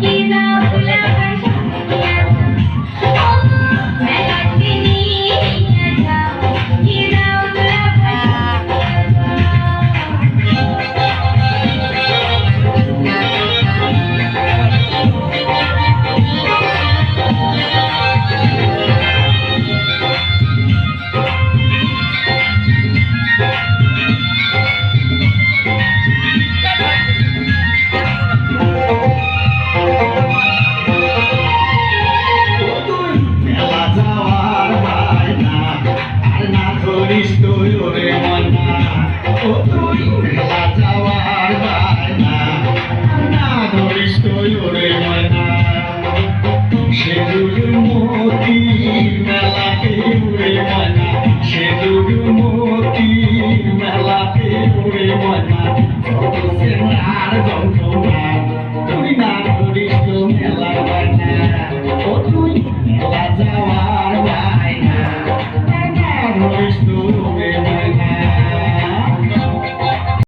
তুই ওরে মনা সেদুর মতি মেলাতে উড়ে মানা সেদুর মতি মেলাতে উড়ে মনা যত সেনার যন্ত্রণা তুই না করিস মেলা বায়না ও তুই মেলা যাওয়ার